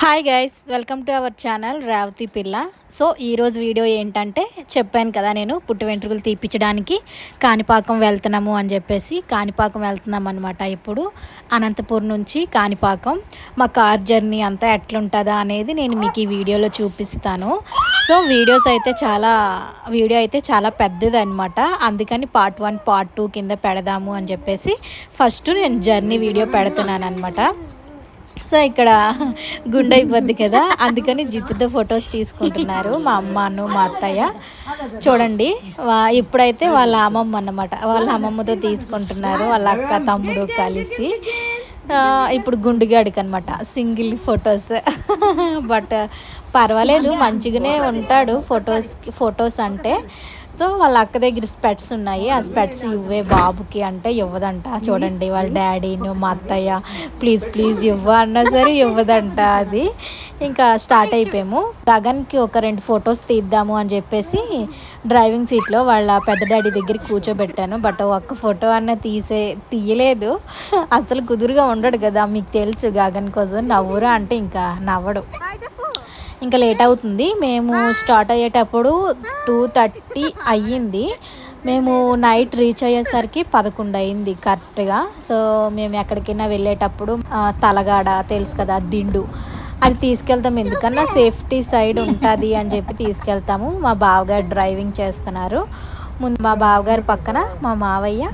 Hi guys welcome to our channel Revathi పిల్ల so ఈరోజు video ఏంటంటే చెప్పాను కదా నేను పుట్టు వెంట్రుకలు తీపిచ్చడానికి కాణిపాకం వెళ్తున్నాము అని చెప్పేసి కాణిపాకం వెళ్తున్నాం అనమాట ఇప్పుడు. అనంతపూర్ నుంచి కాణిపాకం. మా కార్ జర్నీ అంతా ఎట్లుంటుందా అనేది నేను మీకు ఈ వీడియోలో చూపిస్తాను. సో వీడియోస్ అయితే చాలా వీడియో అయితే చాలా పెద్దది అనమాట అందుకని పార్ట్ వన్ పార్ట్ టూ కింద పెడదాము అని చెప్పేసి ఫస్ట్ నేను జర్నీ వీడియో పెడుతున్నాను అనమాట సో ఇక్కడ గుండె అయిపోద్ది కదా. అందుకని జిత్తుతో ఫొటోస్ తీసుకుంటున్నారు మా అమ్మను మా అత్తయ్య. చూడండి వా- ఇప్పుడైతే వాళ్ళ అమ్మమ్మ అన్నమాట. వాళ్ళ అమ్మమ్మతో తీసుకుంటున్నారు వాళ్ళ అక్క తమ్ముడు కలిసి. ఇప్పుడు గుండుగాడికి అనమాట సింగిల్ ఫొటోస్. బట్ పర్వాలేదు మంచిగానే ఉంటాడు ఫొటోస్కి ఫొటోస్ అంటే. సో వాళ్ళ అక్క దగ్గర స్పెట్స్ ఉన్నాయి. ఆ స్పెట్స్ ఇవ్వే బాబుకి అంటే ఇవ్వదంట. చూడండి వాళ్ళ డాడీను మా అత్తయ్య. ప్లీజ్ ప్లీజ్ ఇవ్వ అన్నా సరే ఇవ్వదంట అది. ఇంకా స్టార్ట్ అయిపోయాము. గగన్కి ఒక రెండు ఫొటోస్ తీద్దాము అని చెప్పేసి డ్రైవింగ్ సీట్లో వాళ్ళ పెద్ద డాడీ దగ్గర కూర్చోబెట్టాను. బట్ ఒక్క ఫోటో అన్న తీసే తీయలేదు. అసలు కుదురుగా ఉండడు కదా. మీకు తెలుసు గగన్ కోసం నవ్వురా అంటే ఇంకా నవ్వడు. ఇంకా లేట్ అవుతుంది. మేము స్టార్ట్ అయ్యేటప్పుడు టూ థర్టీ అయ్యింది. మేము నైట్ రీచ్ అయ్యేసరికి పదకొండు అయింది కరెక్ట్గా. సో మేము ఎక్కడికైనా వెళ్ళేటప్పుడు తలగాడ తెలుసు కదా దిండు. అది తీసుకెళ్తాం. ఎందుకన్నా సేఫ్టీ సైడ్ ఉంటుంది అని చెప్పి తీసుకెళ్తాము. మా బావగారు డ్రైవింగ్ చేస్తున్నారు. ముందు మా బావగారు పక్కన మా మావయ్య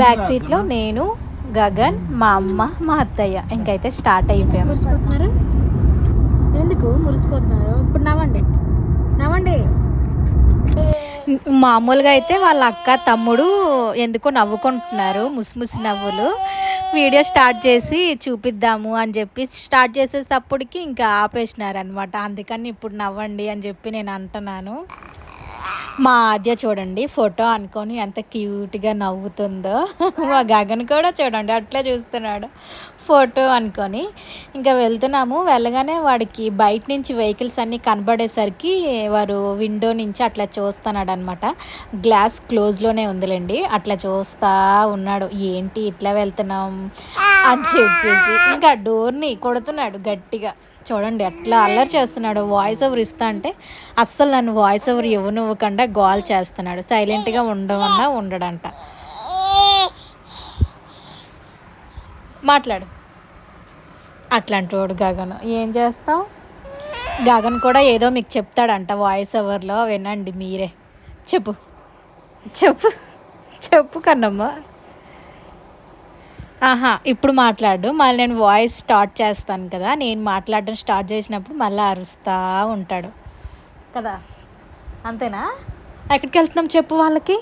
బ్యాక్ సీట్లో నేను గగన్ మా అమ్మ మా అత్తయ్య. ఇంకైతే స్టార్ట్ అయిపోయాము ఎందుకు మురిసిపోతున్నారు. ఇప్పుడు నవ్వండి. నవ్వండి. మామూలుగా అయితే వాళ్ళ అక్క తమ్ముడు ఎందుకో నవ్వుకుంటున్నారు ముసిముసి నవ్వులు. వీడియో స్టార్ట్ చేసి చూపిద్దాము అని చెప్పి స్టార్ట్ చేసేటప్పటికి ఇంకా ఆపేసినారు అనమాట అందుకని ఇప్పుడు నవ్వండి అని చెప్పి నేను అంటున్నాను. మా ఆద్య చూడండి ఫోటో అనుకొని ఎంత క్యూట్గా నవ్వుతుందో. మా గగన్ కూడా చూడండి అట్లా చూస్తున్నాడు. ఫోటో అనుకొని ఇంకా వెళ్తున్నాము. వెళ్ళగానే వాడికి బయట నుంచి వెహికల్స్ అన్నీ కనబడేసరికి వారు విండో నుంచి అట్లా చూస్తున్నాడు అనమాట గ్లాస్ క్లోజ్లోనే ఉందిలేండి అట్లా చూస్తా ఉన్నాడు. ఏంటి ఇట్లా వెళ్తున్నాం? అని చెప్పేసి ఇంకా డోర్ని కొడుతున్నాడు గట్టిగా. చూడండి అట్లా అల్లరి చేస్తున్నాడు. వాయిస్ ఓవర్ ఇస్తా అంటే అస్సలు నన్ను వాయిస్ ఓవర్ ఇవ్వనివ్వకుండా గోల్ చేస్తున్నాడు. సైలెంట్గా ఉండమన్నా ఉండడంట. మాట్లాడు. అట్లాంటి వాడు గగను. ఏం చేస్తావు? గగన్ కూడా ఏదో మీకు చెప్తాడంట వాయిస్ ఓవర్లో వినండి మీరే. చెప్పు. చెప్పు. చెప్పు కన్నమ్మ. ఆహా ఇప్పుడు మాట్లాడు. మళ్ళీ నేను వాయిస్ స్టార్ట్ చేస్తాను కదా. నేను మాట్లాడడం స్టార్ట్ చేసినప్పుడు మళ్ళీ అరుస్తూ ఉంటాడు. కదా? అంతేనా? ఎక్కడికి వెళ్తున్నాం చెప్పు వాళ్ళకి.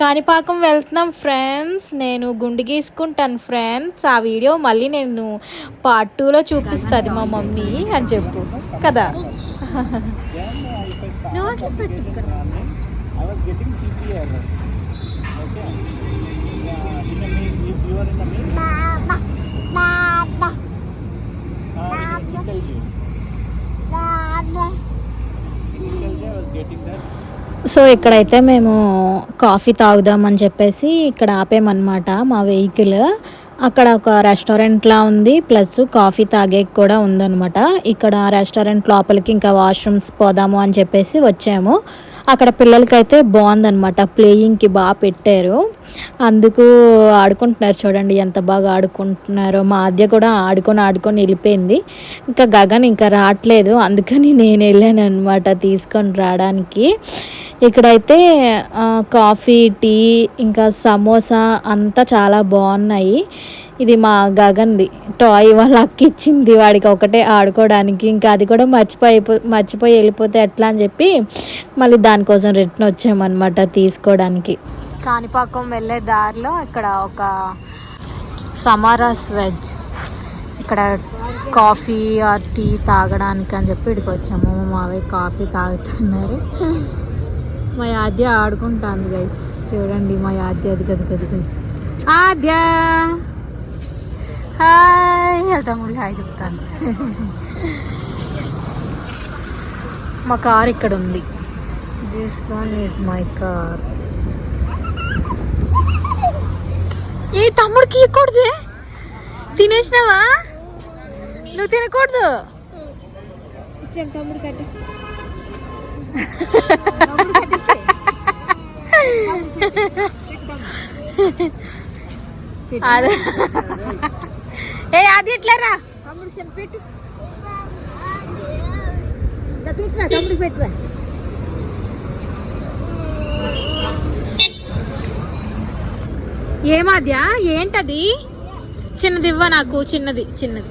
కాణిపాకం వెళ్తున్నాం ఫ్రెండ్స్ నేను గుండు గీసుకుంటాను ఫ్రెండ్స్ ఆ వీడియో మళ్ళీ నేను పార్ట్ టూలో చూపిస్తుంది మా మమ్మీ అని చెప్పు. కదా? సో ఇక్కడైతే మేము కాఫీ తాగుదామని చెప్పేసి ఇక్కడ ఆపేమన్నమాట మా వెహికల్. అక్కడ ఒక రెస్టారెంట్లా ఉంది ప్లస్ కాఫీ తాగే కూడా ఉందన్నమాట. ఇక్కడ రెస్టారెంట్ లోపలికి ఇంకా వాష్రూమ్స్ పోదాము అని చెప్పేసి వచ్చాము. అక్కడ పిల్లలకైతే బాగుందన్నమాట ప్లేయింగ్కి బాగా పెట్టారు. అందుకు ఆడుకుంటున్నారు చూడండి ఎంత బాగా ఆడుకుంటున్నారో. మా ఆద్య కూడా ఆడుకొని ఆడుకొని వెళ్ళిపోయింది. ఇంకా గగన్ ఇంకా రావట్లేదు అందుకని నేను వెళ్ళాను అనమాట తీసుకొని రావడానికి. ఇక్కడైతే కాఫీ టీ ఇంకా సమోసా అంతా చాలా బాగున్నాయి. ఇది మా గగన్ది. టాయ్ వాళ్ళ అక్క ఇచ్చింది. వాడికి ఒకటే ఆడుకోవడానికి. ఇంకా అది కూడా మర్చిపోయి మర్చిపోయి వెళ్ళిపోతే ఎట్లా అని చెప్పి మళ్ళీ దానికోసం రిటర్న్ వచ్చామన్నమాట తీసుకోవడానికి. కాణిపాకం వెళ్ళే దారిలో ఇక్కడ ఒక సమారాస్ వెజ్ ఇక్కడ కాఫీ ఆర్ టీ తాగడానికి అని చెప్పి ఇక్కడికి వచ్చాము. మా మావయ్య కాఫీ తాగుతున్నారు. మా ఆద్య ఆడుకుంటాను గైస్ చూడండి మా ఆద్య అది గది గది గది ఆద్య హాయ్! తమ్ముడు హాయ్ చెప్తాను. మా కార్ ఇక్కడ ఉంది. This one is my car ఏ తమ్ముడికి ఇవ్వకూడదు తినేసినావా? నువ్వు తినకూడదు? తమ్ముడు కట్టి. ఏ అది ఎట్లారా తమ్ముడు చిన్న పెట్టు. ఇలా పెట్టురా తమ్ముడు పెట్టురా ఏమాద్యా? ఏంటది? చిన్నది ఇవ్వ నాకు చిన్నది చిన్నది.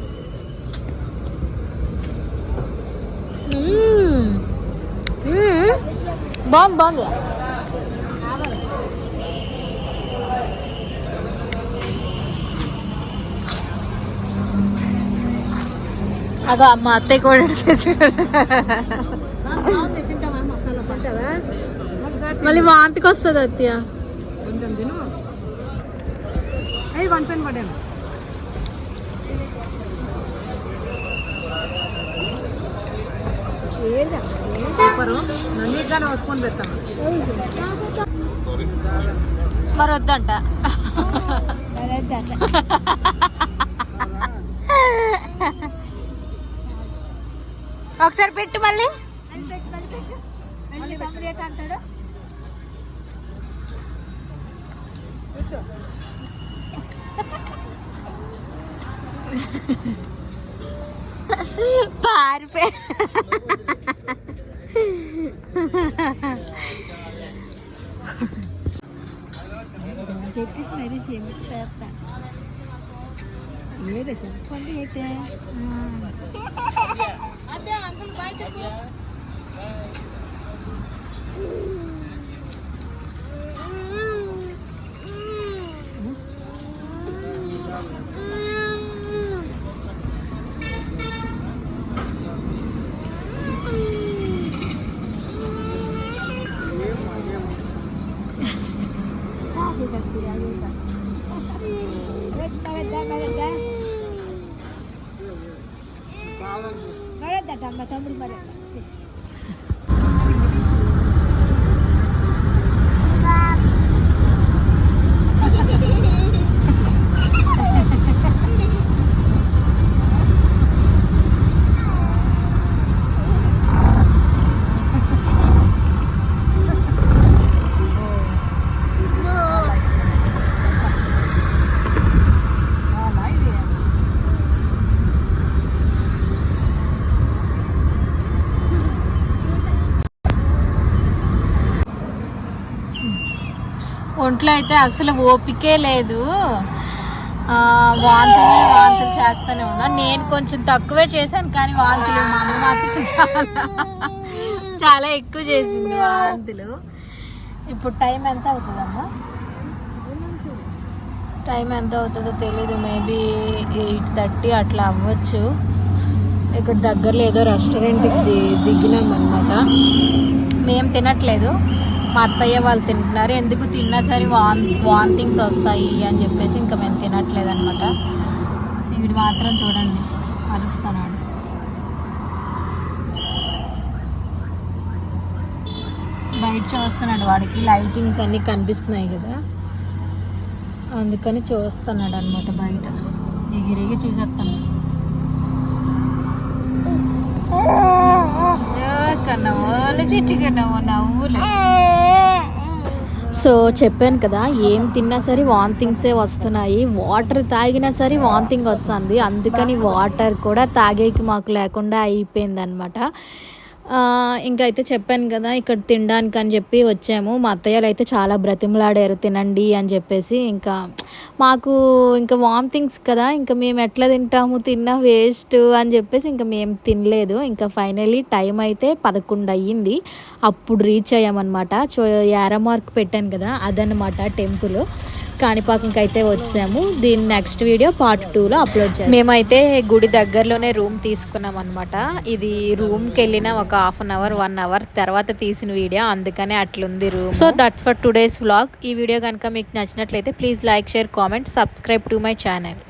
బాగుంది బాగుంది అగో మా అత్తయ్య కూడా అంటావా మళ్ళీ వాంతికి వస్తుంది అత్తయ్య కొంచెం తిను మరి వద్దంట ఒకసారి పెట్టు మళ్ళీ. పారిపోయి మళ్ళీ తమ్ముడు ఏంట అంటాడు పారిపే పెట్టేసి మరీ చేస్తా ఏరే చెప్పుకోండి అయితే మరొద్దమ్మ Yeah. ఒంట్లో అయితే అసలు ఓపికే లేదు. వాంతులు వాంతులు చేస్తూనే ఉన్నా నేను కొంచెం తక్కువే చేశాను కానీ వాంతులు మా అమ్మ మాత్రం చాలా చాలా ఎక్కువ చేసింది వాంతులు. ఇప్పుడు టైం ఎంత అవుతుందమ్మా? టైం ఎంత అవుతుందో తెలీదు. మేబీ ఎయిట్ థర్టీ అట్లా అవ్వచ్చు. ఇక్కడ దగ్గరలో ఏదో రెస్టారెంట్కి దిగినాం అనమాట మేము తినట్లేదు. మా అత్తయ్య వాళ్ళు తింటున్నారు. ఎందుకు తిన్నా సరే వాన్ వాంతింగ్స్ వస్తాయి అని చెప్పేసి ఇంకా మేము తినట్లేదు అనమాట వీడు మాత్రం చూడండి అరుస్తున్నాడు. బయట చూస్తున్నాడు వాడికి. లైటింగ్స్ అన్నీ కనిపిస్తున్నాయి కదా. అందుకని చూస్తున్నాడు అనమాట బయట. ఎగిరిగి చూసేస్తాను నవ్వులు సో చెప్పాను కదా ఏం తిన్నా సరే వాంతింగ్సే వస్తున్నాయి. వాటర్ తాగినా సరే వాంతింగ్ వస్తుంది. అందుకని వాటర్ కూడా తాగేకి మాకు లేకుండా అయిపోయింది అనమాట ఇంకా అయితే చెప్పాను కదా ఇక్కడ తినడానికి అని చెప్పి వచ్చాము. మా అత్తయ్యలు అయితే చాలా బ్రతిమలాడారు తినండి అని చెప్పేసి. ఇంకా మాకు ఇంకా వామిటింగ్స్ కదా ఇంకా మేము ఎట్లా తింటాము తిన్నా వేస్ట్ అని చెప్పేసి ఇంకా మేము తినలేదు. ఇంకా ఫైనలీ టైం అయితే పదకొండు అయ్యింది. అప్పుడు రీచ్ అయ్యామన్నమాట. సో యార మార్క్ పెట్టాను కదా అదనమాట టెంపుల్. కాణిపాకంకి అయితే వచ్చాము. దీని నెక్స్ట్ వీడియో పార్ట్ టూలో అప్లోడ్ చేస్తాం. మేమైతే గుడి దగ్గరలోనే రూమ్ తీసుకున్నాం అనమాట ఇది రూమ్కి వెళ్ళిన ఒక half an hour one hour తర్వాత తీసిన వీడియో అందుకనే అట్లుంది room so that's for today's vlog ఈ వీడియో కనుక మీకు నచ్చినట్లయితే please like share comment subscribe to my channel